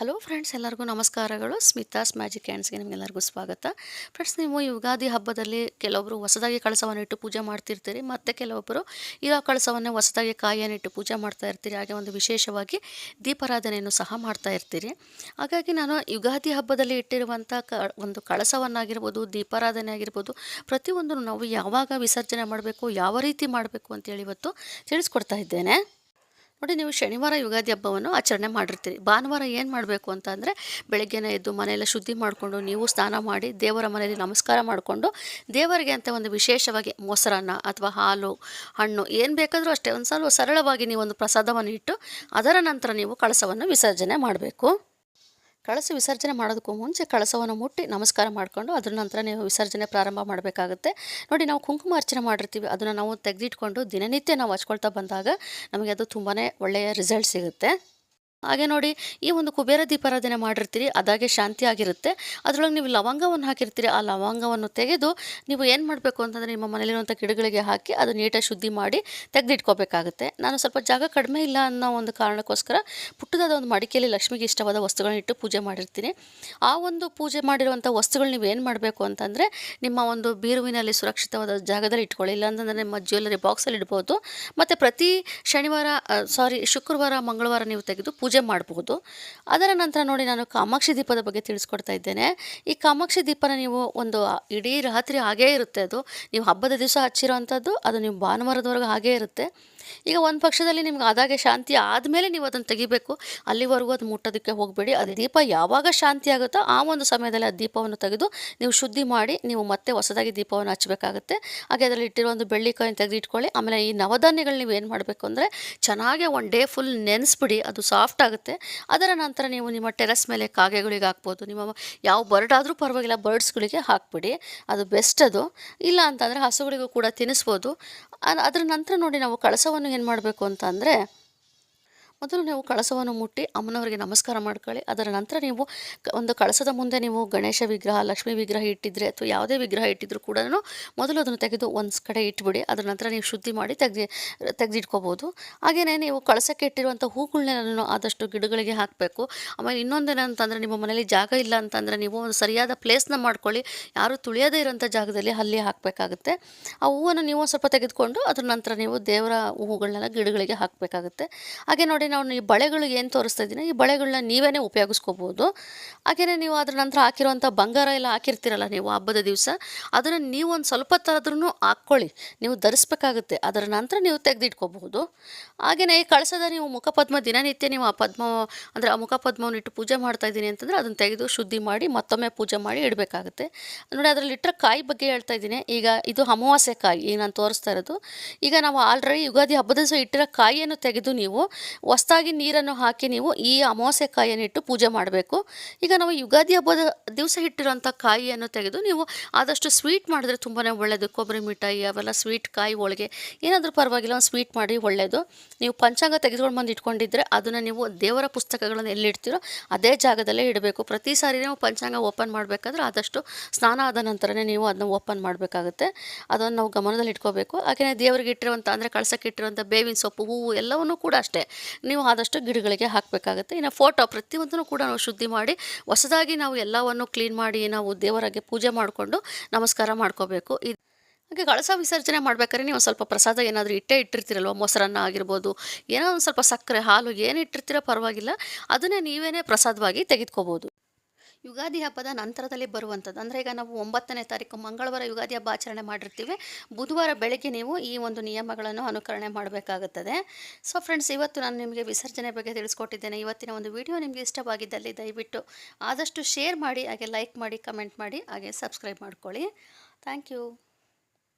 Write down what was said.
Hello friends, ಎಲ್ಲರಿಗೂ ನಮಸ್ಕಾರಗಳು. Smitha's magic ಹ್ಯಾಂಡ್ಸ್ಗೆ ನಿಮಗೆಲ್ಲರಿಗೂ ಸ್ವಾಗತ. ಫ್ರೆಂಡ್ಸ್, ನೀವು ಯುಗಾದಿ ಹಬ್ಬದಲ್ಲಿ ಕೆಲವೊಬ್ಬರು ಹೊಸದಾಗಿ ಕಳಸವನ್ನು ಇಟ್ಟು ಪೂಜೆ ಮಾಡ್ತಿರ್ತೀರಿ, ಮತ್ತು ಕೆಲವೊಬ್ಬರು ಇರೋ ಕಳಸವನ್ನು ಹೊಸದಾಗಿ ಕಾಯಿಯನ್ನು ಇಟ್ಟು ಪೂಜೆ ಮಾಡ್ತಾ ಇರ್ತೀರಿ, ಹಾಗೆ ಒಂದು ವಿಶೇಷವಾಗಿ ದೀಪಾರಾಧನೆಯನ್ನು ಸಹ ಮಾಡ್ತಾ ಇರ್ತೀರಿ. ಹಾಗಾಗಿ ನಾನು ಯುಗಾದಿ ಹಬ್ಬದಲ್ಲಿ ಇಟ್ಟಿರುವಂಥ ಕ, ಒಂದು ಕಳಸವನ್ನಾಗಿರ್ಬೋದು, ದೀಪಾರಾಧನೆ ಆಗಿರ್ಬೋದು, ಪ್ರತಿಯೊಂದನ್ನು ನಾವು ಯಾವಾಗ ವಿಸರ್ಜನೆ ಮಾಡಬೇಕು, ಯಾವ ರೀತಿ ಮಾಡಬೇಕು ಅಂತೇಳಿ ಇವತ್ತು ತಿಳಿಸ್ಕೊಡ್ತಾ ಇದ್ದೇನೆ. ನೋಡಿ, ನೀವು ಶನಿವಾರ ಯುಗಾದಿ ಹಬ್ಬವನ್ನು ಆಚರಣೆ ಮಾಡಿರ್ತೀರಿ. ಭಾನುವಾರ ಏನು ಮಾಡಬೇಕು ಅಂತ ಅಂದರೆ ಬೆಳಗ್ಗೆನೇ ಎದ್ದು ಮನೆಯೆಲ್ಲ ಶುದ್ಧಿ ಮಾಡಿಕೊಂಡು ನೀವು ಸ್ನಾನ ಮಾಡಿ, ದೇವರ ಮನೆಯಲ್ಲಿ ನಮಸ್ಕಾರ ಮಾಡಿಕೊಂಡು, ದೇವರಿಗೆ ಅಂತ ಒಂದು ವಿಶೇಷವಾಗಿ ಮೊಸರನ್ನ ಅಥವಾ ಹಾಲು, ಹಣ್ಣು ಏನು ಬೇಕಾದರೂ ಅಷ್ಟೇ ಒಂದು ಸ್ವಲ್ಪ ಸರಳವಾಗಿ ನೀವು ಒಂದು ಪ್ರಸಾದವನ್ನು ಇಟ್ಟು ಅದರ ನಂತರ ನೀವು ಕಳಸವನ್ನು ವಿಸರ್ಜನೆ ಮಾಡಬೇಕು. ಕಳಸ ವಿಸರ್ಜನೆ ಮಾಡೋದಕ್ಕೂ ಮುಂಚೆ ಕಳಸವನ್ನು ಮುಟ್ಟಿ ನಮಸ್ಕಾರ ಮಾಡಿಕೊಂಡು ಅದ್ರ ನಂತರ ನೀವು ವಿಸರ್ಜನೆ ಪ್ರಾರಂಭ ಮಾಡಬೇಕಾಗುತ್ತೆ. ನೋಡಿ ನಾವು ಕುಂಕುಮ ಅರ್ಚನೆ ಮಾಡಿರ್ತೀವಿ. ಅದನ್ನು ನಾವು ತೆಗೆದಿಟ್ಕೊಂಡು ದಿನನಿತ್ಯ ನಾವು ಹಚ್ಕೊಳ್ತಾ ಬಂದಾಗ ನಮಗೆ ಅದು ತುಂಬಾ ಒಳ್ಳೆಯ ರಿಸಲ್ಟ್ ಸಿಗುತ್ತೆ. ಹಾಗೆ ನೋಡಿ, ಈ ಒಂದು ಕುಬೇರ ದೀಪಾರಾಧನೆ ಮಾಡಿರ್ತೀರಿ, ಅದಾಗೆ ಶಾಂತಿ ಆಗಿರುತ್ತೆ. ಅದರೊಳಗೆ ನೀವು ಲವಂಗವನ್ನು ಹಾಕಿರ್ತೀರಿ, ಆ ಲವಂಗವನ್ನು ತೆಗೆದು ನೀವು ಏನು ಮಾಡಬೇಕು ಅಂತಂದರೆ ನಿಮ್ಮ ಮನೇಲಿರುವಂಥ ಗಿಡಗಳಿಗೆ ಹಾಕಿ ಅದು ನೀಟಾಗಿ ಶುದ್ಧಿ ಮಾಡಿ ತೆಗೆದಿಟ್ಕೋಬೇಕಾಗುತ್ತೆ. ನಾನು ಸ್ವಲ್ಪ ಜಾಗ ಕಡಿಮೆ ಇಲ್ಲ ಅನ್ನೋ ಒಂದು ಕಾರಣಕ್ಕೋಸ್ಕರ ಪುಟ್ಟದಾದ ಒಂದು ಮಡಿಕೆಯಲ್ಲಿ ಲಕ್ಷ್ಮಿಗೆ ಇಷ್ಟವಾದ ವಸ್ತುಗಳನ್ನ ಇಟ್ಟು ಪೂಜೆ ಮಾಡಿರ್ತೀನಿ. ಆ ಒಂದು ಪೂಜೆ ಮಾಡಿರುವಂಥ ವಸ್ತುಗಳು ನೀವು ಏನು ಮಾಡಬೇಕು ಅಂತಂದರೆ, ನಿಮ್ಮ ಒಂದು ಬೀರುವಿನಲ್ಲಿ ಸುರಕ್ಷಿತವಾದ ಜಾಗದಲ್ಲಿ ಇಟ್ಕೊಳ್ಳಿ. ಇಲ್ಲಾಂತಂದರೆ ನಿಮ್ಮ ಜ್ಯುವೆಲ್ಲರಿ ಬಾಕ್ಸಲ್ಲಿ ಇಡ್ಬೋದು. ಮತ್ತು ಪ್ರತಿ ಶನಿವಾರ ಸಾರಿ ಶುಕ್ರವಾರ, ಮಂಗಳವಾರ ನೀವು ತೆಗೆದು ಮಾಡಬಹುದು. ಅದರ ನಂತರ ನೋಡಿ ನಾನು ಕಾಮಾಕ್ಷಿ ದೀಪದ ಬಗ್ಗೆ ತಿಳಿಸ್ಕೊಡ್ತಾ ಇದ್ದೇನೆ. ಈ ಕಾಮಾಕ್ಷಿ ದೀಪನ ನೀವು ಒಂದು ಇಡೀ ರಾತ್ರಿ ಹಾಗೇ ಇರುತ್ತೆ ಅದು. ನೀವು ಹಬ್ಬದ ದಿವಸ ಹಚ್ಚಿರೋ ಅದು ನೀವು ಭಾನುವಾರದವರೆಗೂ ಹಾಗೇ ಇರುತ್ತೆ. ಈಗ ಒಂದು ಪಕ್ಷದಲ್ಲಿ ನಿಮ್ಗೆ ಆದಾಗೆ ಶಾಂತಿ ಆದಮೇಲೆ ನೀವು ಅದನ್ನು ತೆಗಿಬೇಕು. ಅಲ್ಲಿವರೆಗೂ ಅದು ಮುಟ್ಟೋದಕ್ಕೆ ಹೋಗಬೇಡಿ. ಅದು ದೀಪ ಯಾವಾಗ ಶಾಂತಿ ಆಗುತ್ತೋ ಆ ಒಂದು ಸಮಯದಲ್ಲಿ ಆ ದೀಪವನ್ನು ತೆಗೆದು ನೀವು ಶುದ್ಧಿ ಮಾಡಿ ನೀವು ಮತ್ತೆ ಹೊಸದಾಗಿ ದೀಪವನ್ನು ಹಚ್ಚಬೇಕಾಗುತ್ತೆ. ಹಾಗೆ ಅದರಲ್ಲಿ ಇಟ್ಟಿರೋ ಒಂದು ಬೆಳ್ಳಿ ಕಾಯಿನ ತೆಗೆದಿಟ್ಕೊಳ್ಳಿ ಆಮೇಲೆ ಈ ನವಧಾನ್ಯಗಳು ನೀವು ಏನು ಮಾಡಬೇಕು ಅಂದರೆ ಚೆನ್ನಾಗಿ ಒನ್ ಡೇ ಫುಲ್ ನೆನೆಸ್ಬಿಡಿ, ಅದು ಸಾಫ್ಟ್ ಆಗುತ್ತೆ. ಅದರ ನಂತರ ನೀವು ನಿಮ್ಮ ಟೆರೆಸ್ ಮೇಲೆ ಕಾಗೆಗಳಿಗೆ ಹಾಕ್ಬೋದು. ನಿಮ್ಮ ಯಾವ ಬರ್ಡ್ ಆದರೂ ಪರವಾಗಿಲ್ಲ ಬರ್ಡ್ಸ್ಗಳಿಗೆ ಹಾಕ್ಬಿಡಿ. ಅದು ಬೆಸ್ಟ್ ಅದು. ಇಲ್ಲ ಅಂತಂದರೆ ಹಸುಗಳಿಗೂ ಕೂಡ ತಿನ್ನಿಸ್ಬೋದು. ಅದರ ನಂತರ ನೋಡಿ ನಾವು ಕಳಸವನ್ನು ಏನು ಮಾಡಬೇಕು ಅಂತ ಅಂದರೆ ಮೊದಲು ನೀವು ಕಳಸವನ್ನು ಮುಟ್ಟಿ ಅಮ್ಮನವರಿಗೆ ನಮಸ್ಕಾರ ಮಾಡ್ಕೊಳ್ಳಿ. ಅದರ ನಂತರ ನೀವು ಒಂದು ಕಳಸದ ಮುಂದೆ ನೀವು ಗಣೇಶ ವಿಗ್ರಹ, ಲಕ್ಷ್ಮೀ ವಿಗ್ರಹ ಇಟ್ಟಿದ್ರೆ ಅಥವಾ ಯಾವುದೇ ವಿಗ್ರಹ ಇಟ್ಟಿದ್ರು ಕೂಡ ಮೊದಲು ಅದನ್ನು ತೆಗೆದು ಒಂದು ಕಡೆ ಇಟ್ಬಿಡಿ. ಅದರ ನಂತರ ನೀವು ಶುದ್ಧಿ ಮಾಡಿ ತೆಗ್ದು ತೆಗೆದಿಟ್ಕೋಬೋದು ಹಾಗೆಯೇ ನೀವು ಕಳಸಕ್ಕೆ ಇಟ್ಟಿರುವಂಥ ಹೂಗಳನ್ನೆಲ್ಲ ಆದಷ್ಟು ಗಿಡಗಳಿಗೆ ಹಾಕಬೇಕು. ಆಮೇಲೆ ಇನ್ನೊಂದೇನಂತಂದರೆ ನಿಮ್ಮ ಮನೇಲಿ ಜಾಗ ಇಲ್ಲ ಅಂತಂದರೆ ನೀವು ಒಂದು ಸರಿಯಾದ ಪ್ಲೇಸ್ನ ಮಾಡ್ಕೊಳ್ಳಿ. ಯಾರು ತುಳಿಯದೇ ಇರೋಂಥ ಜಾಗದಲ್ಲಿ ಅಲ್ಲಿ ಹಾಕಬೇಕಾಗುತ್ತೆ. ಆ ಹೂವನ್ನು ನೀವು ಸ್ವಲ್ಪ ತೆಗೆದುಕೊಂಡು ಅದ್ರ ನಂತರ ನೀವು ದೇವರ ಹೂಗಳನ್ನೆಲ್ಲ ಗಿಡಗಳಿಗೆ ಹಾಕಬೇಕಾಗುತ್ತೆ. ಹಾಗೆ ನೋಡಿ ನಾವು ಈ ಬಳೆಗಳು ಏನು ತೋರಿಸ್ತಾ ಇದ್ದೀನಿ, ಈ ಬಳೆಗಳನ್ನ ನೀವೇ ಉಪಯೋಗಿಸ್ಕೋಬೋದು. ಹಾಗೆಯೇ ನೀವು ಅದ್ರ ನಂತರ ಹಾಕಿರುವಂಥ ಬಂಗಾರ ಎಲ್ಲ ಹಾಕಿರ್ತೀರಲ್ಲ ನೀವು ಹಬ್ಬದ ದಿವಸ, ಅದನ್ನು ನೀವು ಒಂದು ಸ್ವಲ್ಪ ಥರದ್ರೂ ಹಾಕ್ಕೊಳ್ಳಿ. ನೀವು ಧರಿಸ್ಬೇಕಾಗುತ್ತೆ, ಅದರ ನಂತರ ನೀವು ತೆಗೆದಿಟ್ಕೋಬಹುದು. ಹಾಗೆಯೇ ಕಳಸದ ನೀವು ಮುಖಪದ್ಮ ದಿನನಿತ್ಯ ನೀವು ಆ ಪದ್ಮ, ಅಂದರೆ ಆ ಮುಖಪದ್ಮವನ್ನು ಇಟ್ಟು ಪೂಜೆ ಮಾಡ್ತಾ ಇದ್ದೀನಿ ಅಂತಂದರೆ ಅದನ್ನು ತೆಗೆದು ಶುದ್ಧಿ ಮಾಡಿ ಮತ್ತೊಮ್ಮೆ ಪೂಜೆ ಮಾಡಿ ಇಡಬೇಕಾಗುತ್ತೆ. ನೋಡಿ ಅದರಲ್ಲಿ ಇಟ್ಟರೆ ಕಾಯಿ ಬಗ್ಗೆ ಹೇಳ್ತಾ ಇದ್ದೀನಿ. ಈಗ ಇದು ಅಮಾವಾಸ್ಯೆ ಕಾಯಿ ನಾನು ತೋರಿಸ್ತಾ ಇರೋದು. ಈಗ ನಾವು ಆಲ್ರೆಡಿ ಯುಗಾದಿ ಹಬ್ಬದ ದಿವಸ ಇಟ್ಟಿರೋ ಕಾಯಿಯನ್ನು ತೆಗೆದು ನೀವು ಹೊಸ್ದಾಗಿ ನೀರನ್ನು ಹಾಕಿ ನೀವು ಈ ಅಮಾವಾಸ್ಯೆ ಕಾಯಿಯನ್ನು ಇಟ್ಟು ಪೂಜೆ ಮಾಡಬೇಕು. ಈಗ ನಾವು ಯುಗಾದಿ ಹಬ್ಬದ ದಿವಸ ಇಟ್ಟಿರುವಂಥ ಕಾಯಿಯನ್ನು ತೆಗೆದು ನೀವು ಆದಷ್ಟು ಸ್ವೀಟ್ ಮಾಡಿದ್ರೆ ತುಂಬಾ ಒಳ್ಳೆಯದು ಕೊಬ್ಬರಿ ಮಿಠಾಯಿ, ಅವೆಲ್ಲ ಸ್ವೀಟ್ ಕಾಯಿ ಹೋಳಿಗೆ, ಏನಾದರೂ ಪರವಾಗಿಲ್ಲ, ಒಂದು ಸ್ವೀಟ್ ಮಾಡಿ ಒಳ್ಳೆಯದು ನೀವು ಪಂಚಾಂಗ ತೆಗೆದುಕೊಂಡು ಬಂದು ಇಟ್ಕೊಂಡಿದ್ರೆ ಅದನ್ನು ನೀವು ದೇವರ ಪುಸ್ತಕಗಳನ್ನು ಎಲ್ಲಿಡ್ತೀರೋ ಅದೇ ಜಾಗದಲ್ಲೇ ಇಡಬೇಕು. ಪ್ರತಿ ಸಾರಿ ನೀವು ಪಂಚಾಂಗ ಓಪನ್ ಮಾಡಬೇಕಾದ್ರೆ ಆದಷ್ಟು ಸ್ನಾನ ಆದ ನಂತರನೇ ನೀವು ಅದನ್ನ ಓಪನ್ ಮಾಡಬೇಕಾಗುತ್ತೆ. ಅದನ್ನು ನಾವು ಗಮನದಲ್ಲಿ ಇಟ್ಕೋಬೇಕು ಹಾಗೆಯೇ ದೇವರಿಗೆ ಇಟ್ಟಿರುವಂಥ, ಅಂದರೆ ಕಳಸಕ್ಕೆ ಇಟ್ಟಿರುವಂಥ ಬೇವಿನ ಸೊಪ್ಪು, ಹೂವು ಎಲ್ಲವನ್ನೂ ಕೂಡ ಅಷ್ಟೇ. ನೀವು ಆದಷ್ಟು ಗಿಡಗಳಿಗೆ ಹಾಕಬೇಕಾಗುತ್ತೆ. ಇನ್ನು ಫೋಟೋ ಪ್ರತಿಯೊಂದನ್ನು ಕೂಡ ನಾವು ಶುದ್ಧಿ ಮಾಡಿ, ಹೊಸದಾಗಿ ನಾವು ಎಲ್ಲವನ್ನು ಕ್ಲೀನ್ ಮಾಡಿ, ನಾವು ದೇವರಿಗೆ ಪೂಜೆ ಮಾಡಿಕೊಂಡು ನಮಸ್ಕಾರ ಮಾಡ್ಕೋಬೇಕು. ಇದು ಹಾಗೆ ಕಳಸ ವಿಸರ್ಜನೆ ಮಾಡ್ಬೇಕಾದ್ರೆ ನೀವು ಸ್ವಲ್ಪ ಪ್ರಸಾದ ಏನಾದರೂ ಇಟ್ಟೇ ಇಟ್ಟಿರ್ತೀರಲ್ವ? ಮೊಸರನ್ನ ಆಗಿರ್ಬೋದು, ಏನೋ ಒಂದು ಸ್ವಲ್ಪ ಸಕ್ಕರೆ ಹಾಲು ಏನು ಇಟ್ಟಿರ್ತೀರೋ ಪರವಾಗಿಲ್ಲ, ಅದನ್ನೇ ನೀವೇ ಪ್ರಸಾದವಾಗಿ ತೆಗೆದುಕೋಬೋದು. ಯುಗಾದಿ ಹಬ್ಬದ ನಂತರದಲ್ಲಿ ಬರುವಂಥದ್ದು. ಅಂದರೆ ಈಗ ನಾವು ಒಂಬತ್ತನೇ ತಾರೀಕು ಮಂಗಳವಾರ ಯುಗಾದಿ ಹಬ್ಬ ಆಚರಣೆ ಮಾಡಿರ್ತೀವಿ. ಬುಧವಾರ ಬೆಳಗ್ಗೆ ನೀವು ಈ ಒಂದು ನಿಯಮಗಳನ್ನು ಅನುಕರಣೆ ಮಾಡಬೇಕಾಗುತ್ತದೆ. ಸೊ ಫ್ರೆಂಡ್ಸ್ ಇವತ್ತು ನಾನು ನಿಮಗೆ ವಿಸರ್ಜನೆ ಬಗ್ಗೆ ತಿಳಿಸ್ಕೊಟ್ಟಿದ್ದೇನೆ. ಇವತ್ತಿನ ಒಂದು ವಿಡಿಯೋ ನಿಮಗೆ ಇಷ್ಟವಾಗಿದ್ದಲ್ಲಿ ದಯವಿಟ್ಟು ಆದಷ್ಟು ಶೇರ್ ಮಾಡಿ, ಹಾಗೆ ಲೈಕ್ ಮಾಡಿ ಕಮೆಂಟ್ ಮಾಡಿ, ಹಾಗೆ ಸಬ್ಸ್ಕ್ರೈಬ್ ಮಾಡ್ಕೊಳ್ಳಿ. Thank you